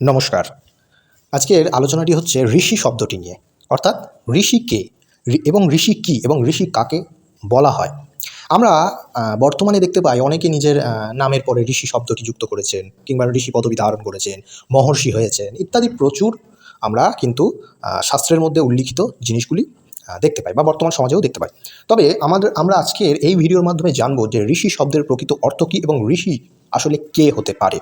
নমস্কার। আজকের আলোচনাটি হচ্ছে ঋষি শব্দটি নিয়ে, অর্থাৎ ঋষি কে এবং ঋষি কি এবং ঋষি কাকে বলা হয়। আমরা বর্তমানে দেখতে পাই অনেকে নিজের নামের পরে ঋষি শব্দটি যুক্ত করেছেন কিংবা ঋষি পদবি ধারণ করেছেন, মহর্ষি হয়েছেন ইত্যাদি প্রচুর আমরা কিন্তু শাস্ত্রের মধ্যে উল্লিখিত জিনিসগুলি দেখতে পাই বা বর্তমান সমাজেও দেখতে পাই। তবে আমাদের, আমরা আজকের এই ভিডিওর মাধ্যমে জানব যে ঋষি শব্দের প্রকৃত অর্থ কী এবং ঋষি আসলে কে হতে পারে।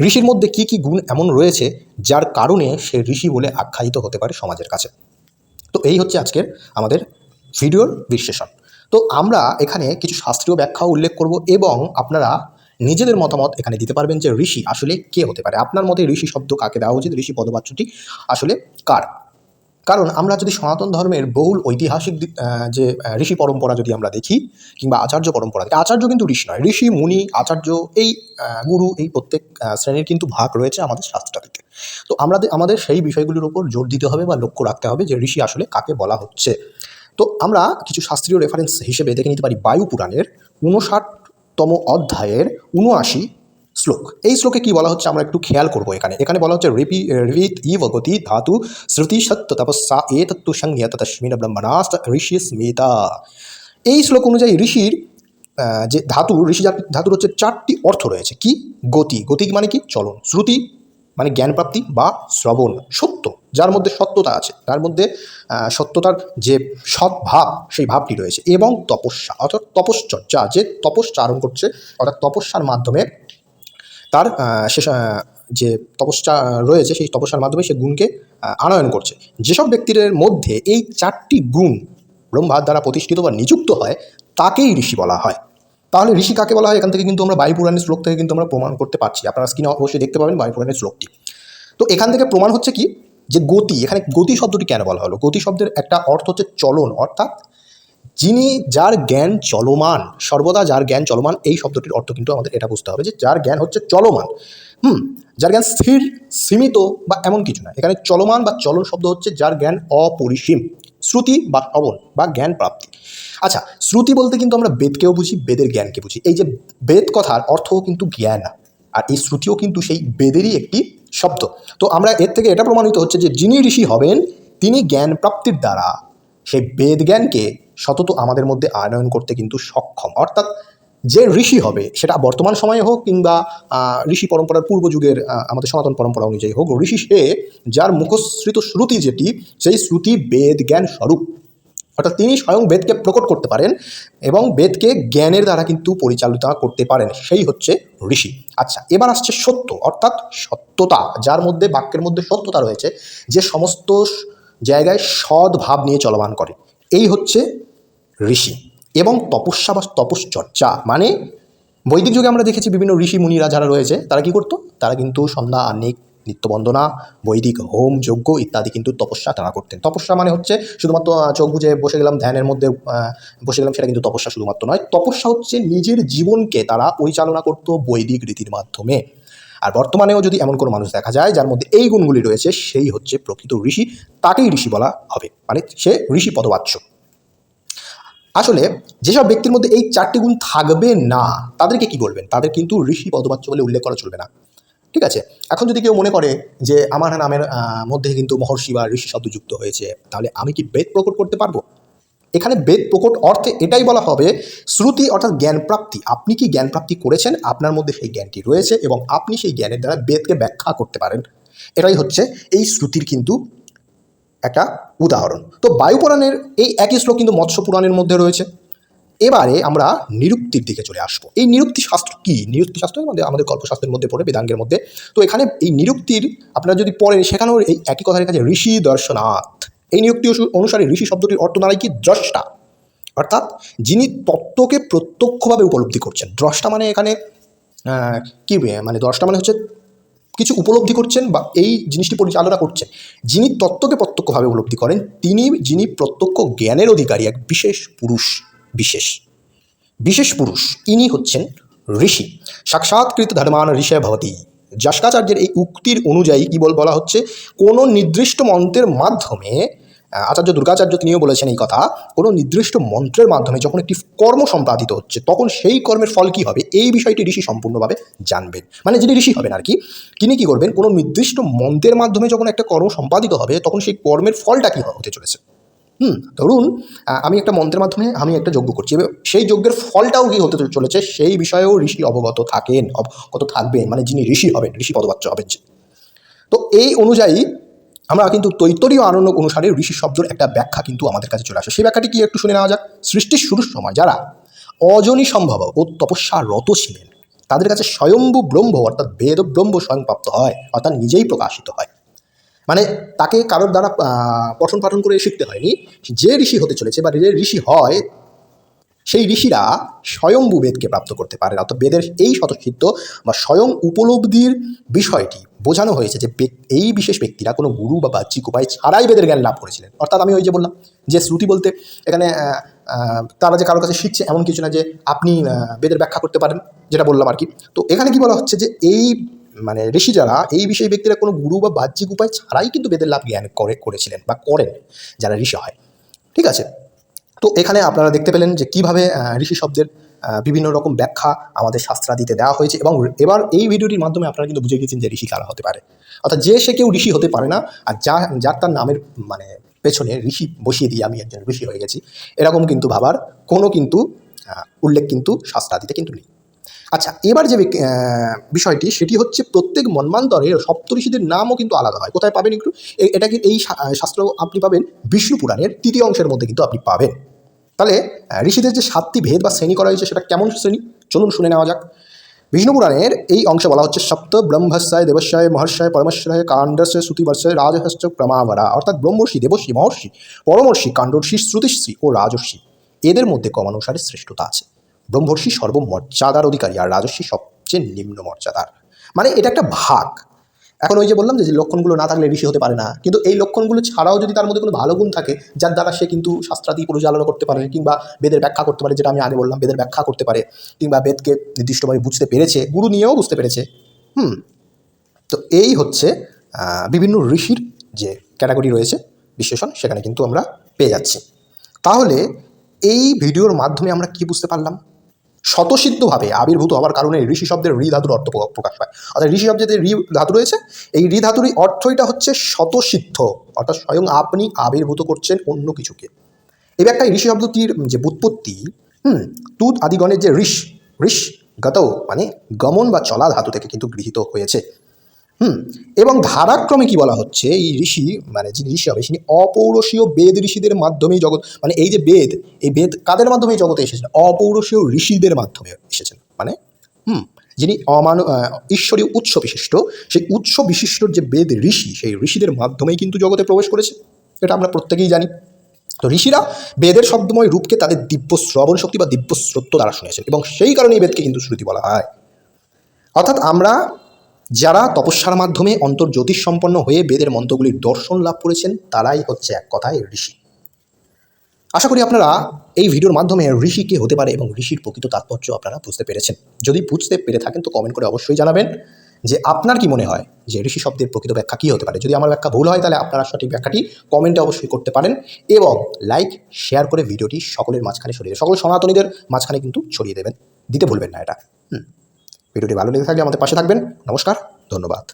ঋষির মধ্যে কি কি গুণ এমন রয়েছে যার কারণে সে ঋষি বলে আখ্যায়িত হতে পারে সমাজের কাছে? তো এই হচ্ছে আজকের আমাদের ভিডিওর বিশ্লেষণ। তো আমরা এখানে কিছু শাস্ত্রীয় ব্যাখ্যা উল্লেখ করব এবং আপনারা নিজেদের মতামত এখানে দিতে পারবেন যে ঋষি আসলে কে হতে পারে। আপনার মতে ঋষি শব্দ কাকে দেওয়া উচিত? ঋষি পদবাচ্যটি আসলে কার? কারণ আমরা যদি সনাতন ধর্মের বহুল ঐতিহাসিক যে ঋষি পরম্পরা যদি আমরা দেখি, কিংবা আচার্য পরম্পরা দেখি, আচার্য কিন্তু ঋষি নয়, ঋষি, মুনি, আচার্য, এই গুরু, এই প্রত্যেক শ্রেণির কিন্তু ভাগ রয়েছে আমাদের শাস্ত্রাদিতে তো আমরা আমাদের সেই বিষয়গুলির উপর জোর দিতে হবে বা লক্ষ্য রাখতে হবে যে ঋষি আসলে কাকে বলা হচ্ছে। তো আমরা কিছু শাস্ত্রীয় রেফারেন্স হিসেবে দেখে নিতে পারি বায়ু পুরাণের উনষাটতম অধ্যায়ের উনআশি শ্লোক। এই শ্লোকে কি বলা হচ্ছে আমরা একটু খেয়াল করব এখানে। এখানে বলা হচ্ছে রিপি রিত ইব, গতি, ধাতু, শ্রুতি সত্য তপস্যা এ তত্ত্ব সংজ্ঞাত তস্মিন ব্রহ্মণাস্ত, ঋষি, স্মিতা। এই শ্লোক অনুযায়ী ঋষির যে ধাতু, ঋষি ধাতুর হচ্ছে চারটি অর্থ রয়েছে। কি? গতি। গতি মানে কি? চলন। শ্রুতি মানে জ্ঞানপ্রাপ্তি বা শ্রবণ। সত্য, যার মধ্যে সত্যতা আছে। তার মধ্যে সত্যতার যে সৎ ভাব, সেই ভাবটি রয়েছে। এবং তপস্যা, অর্থাৎ তপশ্চর্যা, যে তপস্চারণ করছে, অর্থাৎ তপস্যার মাধ্যমে তার সে যে তপস্যা রয়েছে সেই তপস্যার মাধ্যমে সে গুণকে আনয়ন করছে। যেসব ব্যক্তিদের মধ্যে এই চারটি গুণ ব্রহ্মার দ্বারা প্রতিষ্ঠিত বা নিযুক্ত হয়, তাকেই ঋষি বলা হয়। তাহলে ঋষি কাকে বলা হয়? এখান থেকে কিন্তু আমরা বায়ুপুরাণের শ্লোক থেকে কিন্তু আমরা প্রমাণ করতে পারছি। আপনারা স্ক্রিনে অবশ্যই দেখতে পাবেন বায়ুপুরাণের শ্লোকটি। তো এখান থেকে প্রমাণ হচ্ছে কি? যে গতি, এখানে গতি শব্দটি কেন বলা হলো? গতি শব্দের একটা অর্থ হচ্ছে চলন, অর্থাৎ যিনি যার জ্ঞান চলমান, সর্বদা যার জ্ঞান চলমান, এই শব্দটির অর্থ কিন্তু আমাদের এটা বুঝতে হবে যে যার জ্ঞান হচ্ছে চলমান। হুম, যার জ্ঞান স্থির, সীমিত বা এমন কিছু না। এখানে চলমান বা চলন শব্দ হচ্ছে যার জ্ঞান অপরিসীম, শ্রুতি বা শ্রবণ বা জ্ঞান প্রাপ্তি। আচ্ছা শ্রুতি বলতে কিন্তু আমরা বেদকেও বুঝি, বেদের জ্ঞানকে বুঝি। এই যে বেদ কথার অর্থও কিন্তু জ্ঞান আর এই শ্রুতিও কিন্তু সেই বেদেরই একটি শব্দ। তো আমরা এর থেকে এটা প্রমাণিত হচ্ছে যে যিনি ঋষি হবেন, তিনি জ্ঞান প্রাপ্তির দ্বারা সেই বেদ জ্ঞানকে সতত আমাদের মধ্যে আনয়ন করতে কিন্তু সক্ষম। অর্থাৎ যে ঋষি হবে, সেটা বর্তমান সময়ে হোক কিংবা ঋষি পরম্পরার পূর্ব যুগের আমাদের সনাতন পরম্পরা অনুযায়ী হোক, ঋষি সে যার মুখশ্রিত শ্রুতি যেটি, সেই শ্রুতি বেদ জ্ঞান স্বরূপ। অর্থাৎ তিনি স্বয়ং বেদকে প্রকট করতে পারেন এবং বেদকে জ্ঞানের দ্বারা কিন্তু পরিচালিত করতে পারেন। সেই হচ্ছে ঋষি। আচ্ছা এবার আসছে সত্য। অর্থাৎ সত্যতা, যার মধ্যে, বাক্যের মধ্যে সত্যতা রয়েছে, যে সমস্ত জায়গায় সৎ ভাব নিয়ে চলমান করে। এই হচ্ছে ঋষি এবং তপস্যা বা তপশ্চর্চা। মানে বৈদিক যুগে আমরা দেখেছি বিভিন্ন ঋষি মুনিরা যারা রয়েছে, তারা কি করতো? তারা কিন্তু সন্ধ্যা, আহ্নিক, নিত্যবন্দনা, বৈদিক, হোম, যজ্ঞ ইত্যাদি কিন্তু তপস্যা তারা করতেন। তপস্যা মানে হচ্ছে শুধুমাত্র চোখ বুঝে বসে গেলাম, ধ্যানের মধ্যে বসে গেলাম, সেটা কিন্তু তপস্যা শুধুমাত্র নয়। তপস্যা হচ্ছে নিজের জীবনকে তারা পরিচালনা করতো বৈদিক রীতির মাধ্যমে। আর বর্তমানেও যদি এমন কোনো মানুষ দেখা যায় যার মধ্যে এই গুণগুলি রয়েছে, সেই হচ্ছে প্রকৃত ঋষি। তাকেই ঋষি বলা হবে। মানে সে ঋষি পদবাচ্য। আসলে যেসব ব্যক্তির মধ্যে এই চারটি গুণ থাকবে না, তাদেরকে কি বলবেন? তাদের কিন্তু ঋষি পদবাচ্য বলে উল্লেখ করা চলবে না। ঠিক আছে? এখন যদি কেউ মনে করে যে আমার নামের মধ্যে কিন্তু মহর্ষি বা ঋষি শব্দ যুক্ত হয়েছে, তাহলে আমি কি বেদ প্রকট করতে পারব? এখানে বেদ প্রকট অর্থে এটাই বলা হবে, শ্রুতি অর্থাৎ জ্ঞান প্রাপ্তি। আপনি কি জ্ঞান প্রাপ্তি করেছেন? আপনার মধ্যে সেই জ্ঞানটি রয়েছে এবং আপনি সেই জ্ঞানের দ্বারা বেদকে ব্যাখ্যা করতে পারেন। এটাই হচ্ছে এই শ্রুতির কিন্তু একটা উদাহরণ। তো বায়ুপুরাণের এই একই শ্লোক কিন্তু মৎস্য পুরাণের মধ্যে রয়েছে। এবারে আমরা নিরুক্তির দিকে চলে আসব। এই নিরুক্তি শাস্ত্র কি? নিরুক্তি শাস্ত্রের মধ্যে, আমাদের কল্পশাস্ত্রের মধ্যে পড়ে, বেদাঙ্গের মধ্যে। তো এখানে এই নিরুক্তির, আপনারা যদি পড়েন, সেখানেও এই একই কথার কাছে, ঋষি দর্শনাথ। এই নিরুক্তি অনু- অনুসারে ঋষি শব্দটির অর্থ দাঁড়ায় কি? দ্রষ্টা। অর্থাৎ যিনি তত্ত্বকে প্রত্যক্ষভাবে উপলব্ধি করছেন। দ্রষ্টা মানে এখানে কি মানে দ্রষ্টা মানে হচ্ছে কিছু উপলব্ধি করছেন বা এই জিনিসটি পরিচালনা করছেন। যিনি তত্ত্বকে প্রত্যক্ষভাবে উপলব্ধি করেন, তিনি, যিনি প্রত্যক্ষ জ্ঞানের অধিকারী, এক বিশেষ পুরুষ, বিশেষ বিশেষ পুরুষ, ইনি হচ্ছেন ঋষি। সাক্ষাৎকৃত ধর্মান ঋষয় ভবতী। যাস্কাচার্যের এই উক্তির অনুযায়ী কি বল, বলা হচ্ছে, কোনো নির্দিষ্ট মন্ত্রের মাধ্যমে আচার্য দুর্গাচার্য তিনিও বলেছেন এই কথা, কোনো নির্দিষ্ট মন্ত্রের মাধ্যমে যখন একটি কর্ম সম্পাদিত হচ্ছে, তখন সেই কর্মের ফল কী হবে? এই বিষয়টি ঋষি সম্পূর্ণভাবে জানবেন। মানে যিনি ঋষি হবেন আর কি, তিনি কী করবেন? কোনো নির্দিষ্ট মন্ত্রের মাধ্যমে যখন একটা কর্ম সম্পাদিত হবে, তখন সেই কর্মের ফলটা কী হতে চলেছে? হুম, ধরুন আমি একটা মন্ত্রের মাধ্যমে আমি একটা যজ্ঞ করছি সেই যজ্ঞের ফলটাও কী হতে চলেছে? সেই বিষয়েও ঋষি অবগত থাকেন অবগত থাকবেন মানে যিনি ঋষি হবেন, ঋষি পদবাচ্য হবেন তো এই অনুযায়ী আমরা কিন্তু তৈতরীয় আনন্দ অনুসারে ঋষি শব্দের একটা ব্যাখ্যা কিন্তু আমাদের কাছে চলে আসে। সেই ব্যাখ্যাটি কি একটু শুনে নেওয়া যাক? সৃষ্টির শুরুর সময় যারা অজনী সম্ভব ও তপস্যা রত ছিলেন, তাদের কাছে স্বয়ম্ভু ব্রহ্ম অর্থাৎ বেদ ব্রহ্ম স্বয়ংপ্রাপ্ত হয়, অর্থাৎ নিজেই প্রকাশিত হয়। মানে তাকে কারোর দ্বারা পঠন পাঠন করে শিখতে হয়নি। যে ঋষি হতে চলেছে বা যে ঋষি হয় সেই ঋষিরা স্বয়ম্ভু বেদকে প্রাপ্ত করতে পারেন অর্থাৎ বেদের এই স্বতঃসিদ্ধ বা স্বয়ং উপলব্ধির বিষয়টি বোঝানো হয়েছে যে এই বিশেষ ব্যক্তিরা কোনো গুরু বা বাহ্যিক উপায় ছাড়াই বেদের জ্ঞান লাভ করেছিলেন। অর্থাৎ আমি ওই যে বললাম যে শ্রুতি বলতে এখানে তারা যে কারোর কাছে শিখছে এমন কিছু না যে আপনি বেদের ব্যাখ্যা করতে পারেন, যেটা বললাম আর কি। তো এখানে কি বলা হচ্ছে যে এই মানে ঋষি যারা এই বিষয় ব্যক্তিরা কোনো গুরু বা বাহ্যিক উপায় ছাড়াই কিন্তু বেদের লাভ জ্ঞান করে, করেছিলেন বা করেন, যারা ঋষি হয়। ঠিক আছে? তো এখানে আপনারা দেখতে পেলেন যে কীভাবে ঋষি শব্দের বিভিন্ন রকম ব্যাখ্যা আমাদের শাস্ত্রাদিতে দেওয়া হয়েছে এবং এবার এই ভিডিওটির মাধ্যমে আপনারা কিন্তু বুঝে গেছেন যে ঋষি কারা হতে পারে। অর্থাৎ যে সে কেউ ঋষি হতে পারে না, আর যা, যার তার নামের মানে পেছনে ঋষি বসিয়ে দিয়ে আমি একজন ঋষি হয়ে গেছি, এরকম কিন্তু ভাবার কোনো কিন্তু উল্লেখ কিন্তু শাস্ত্রাদিতে কিন্তু নেই। আচ্ছা এবার যে বিষয়টি, সেটি হচ্ছে প্রত্যেক মন্মান্তরে সপ্তঋষিদের নামও কিন্তু আলাদা হয়। কোথায় পাবেন একটু? এটা কি এই শাস্ত্র আপনি পাবেন? বিষ্ণু পুরাণের তৃতীয় অংশের মধ্যে কিন্তু আপনি পাবেন। তাহলে ঋষিদের যে সাতটি ভেদ বা শ্রেণি করা হয়েছে, সেটা কেমন শ্রেণি? চলুন শুনে নেওয়া যাক। বিষ্ণু পুরাণের এই অংশে বলা হচ্ছে সপ্ত ব্রহ্মস্যায়, দেবস্যায় মহর্ষায় পরমেশ্বরায় কাণ্ডস্য শ্রুতিবর্ষায় রাজহস্য ক্রমাবরা অর্থাৎ ব্রহ্মর্ষি, দেবর্ষি, মহর্ষি, পরমর্ষি, কাণ্ডর্ষি শ্রুতিশ্রী ও রাজর্ষি। এদের মধ্যে ক্রমানুসারে শ্রেষ্ঠতা আছে। ব্রহ্মর্ষি সর্বমর্যাদার অধিকারী আর রাজস্বী সবচেয়ে নিম্ন মর্যাদার। মানে এটা একটা ভাগ। এখন ওই যে বললাম যে লক্ষণগুলো না থাকলে ঋষি হতে পারে না। কিন্তু এই লক্ষণগুলো ছাড়াও যদি তার মধ্যে কোনো ভালো গুণ থাকে, যার দ্বারা সে কিন্তু শাস্ত্রাদি পরিচালনা করতে পারে, কিংবা বেদের ব্যাখ্যা করতে পারে, যেটা আমি আগে বললাম, বেদের ব্যাখ্যা করতে পারে, কিংবা বেদকে নির্দিষ্টভাবে বুঝতে পেরেছে, গুরু নিয়েও বুঝতে পেরেছে। হুম। তো এই হচ্ছে বিভিন্ন ঋষির যে ক্যাটাগরি রয়েছে, বিশ্লেষণ, সেখানে কিন্তু আমরা পেয়ে যাচ্ছি। তাহলে এই ভিডিওর মাধ্যমে আমরা কি বুঝতে পারলাম? স্বতঃসিদ্ধভাবে আবির্ভূত হওয়ার কারণে ঋষি শব্দের ঋ ধাতুর অর্থ প্রকাশ পায়। অর্থাৎ ঋষি শব্দের যে ঋ ধাতু রয়েছে, এই ঋ অর্থ এটা হচ্ছে স্বতঃসিদ্ধ। অর্থাৎ স্বয়ং আপনি আবির্ভূত করছেন অন্য কিছুকে। এই একটা ঋষি শব্দটির যে উৎপত্তি হুম তুত আদিগণের যে ঋষ ঋষ গত মানে গমন বা চলা ধাতু থেকে কিন্তু গৃহীত হয়েছে। হুম, এবং ধারাক্রমে কি বলা হচ্ছে, এই ঋষি মানে যিনি ঋষি হবে তিনি অপৌরসীয় বেদ ঋষিদের মাধ্যমেই জগৎ মানে এই যে বেদ, এই বেদ কাদের মাধ্যমে এই জগতে এসেছেন? অপৌরসীয় ঋষিদের মাধ্যমে এসেছেন। মানে হুম, যিনি অমান ঈশ্বরীয় উৎস বিশিষ্ট, সেই উৎস বিশিষ্ট যে বেদ ঋষি, সেই ঋষিদের মাধ্যমেই কিন্তু জগতে প্রবেশ করেছে। এটা আমরা প্রত্যেকেই জানি। তো ঋষিরা বেদের শব্দময় রূপকে তাদের দিব্য শ্রবণ শক্তি বা দিব্য শ্রত্ব দ্বারা শুনেছেন, এবং সেই কারণেই বেদকে কিন্তু শ্রুতি বলা হয়। অর্থাৎ আমরা যারা তপস্যার মাধ্যমে অন্তর্জ্যোতিষ সম্পন্ন হয়ে বেদের মন্ত্রগুলির দর্শন লাভ করেছেন, তারাই হচ্ছে এক কথায় ঋষি। আশা করি আপনারা এই ভিডিওর মাধ্যমে ঋষি কে হতে পারে এবং ঋষির প্রকৃত তাৎপর্য আপনারা বুঝতে পেরেছেন। যদি বুঝতে পেরে থাকেন, তো কমেন্ট করে অবশ্যই জানাবেন যে আপনার কি মনে হয় যে ঋষি শব্দের প্রকৃত ব্যাখ্যা কী হতে পারে। যদি আমার ব্যাখ্যা ভুল হয়, তাহলে আপনারা সঠিক ব্যাখ্যাটি কমেন্টে অবশ্যই করতে পারেন এবং লাইক শেয়ার করে ভিডিওটি সকলের মাঝখানে দেবেন। সকল সনাতনীদের মাঝখানে কিন্তু ছড়িয়ে দেবেন। দিতে ভুলবেন না এটা। হুম। ভিডিওটি ভালো লেগে থাকলে আমাদের পাশে থাকবেন। নমস্কার ধন্যবাদ।